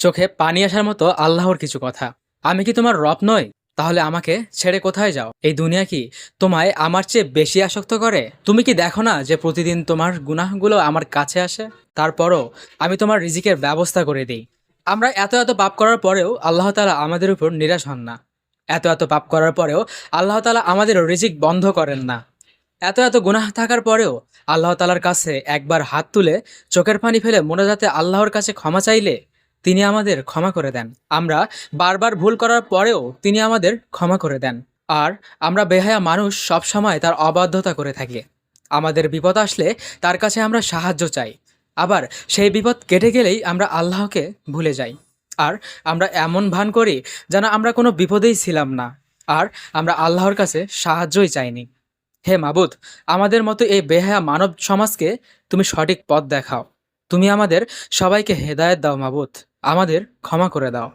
চোখে পানি আসার মতো আল্লাহর কিছু কথা। আমি কি তোমার রব নই? তাহলে আমাকে ছেড়ে কোথায় যাও? এই দুনিয়া কি তোমায় আমার চেয়ে বেশি আসক্ত করে? তুমি কি দেখো না যে প্রতিদিন তোমার গুনাহগুলো আমার কাছে আসে? তারপরও আমি তোমার রিজিকের ব্যবস্থা করে দিই। আমরা এত এত পাপ করার পরেও আল্লাহ তালা আমাদের উপর নিরাশ হন না। এত এত পাপ করার পরেও আল্লাহ তালা আমাদের রিজিক বন্ধ করেন না। এত এত গুনাহ থাকার পরেও আল্লাহ তালার কাছে একবার হাত তুলে চোখের পানি ফেলে মনে মোনাজাতে আল্লাহর কাছে ক্ষমা চাইলে তিনি আমাদের ক্ষমা করে দেন। আমরা বারবার ভুল করার পরেও তিনি আমাদের ক্ষমা করে দেন। আর আমরা বেহায়া মানুষ সব সময় তার অবাধ্যতা করে থাকি। আমাদের বিপদ আসলে তার কাছে আমরা সাহায্য চাই। আবার সেই বিপদ কেটে গেলেই আমরা আল্লাহকে ভুলে যাই। আর আমরা এমন ভান করি যেন আমরা কোনো বিপদেই ছিলাম না। আর আমরা আল্লাহর কাছে সাহায্যই চাইনি। হে মাবুদ, আমাদের মতো এই বেহায়া মানব সমাজকে তুমি সঠিক পথ দেখাও। তুমি আমাদের সবাইকে হেদায়েত দাও মাবুদ। আমাদের ক্ষমা করে দাও।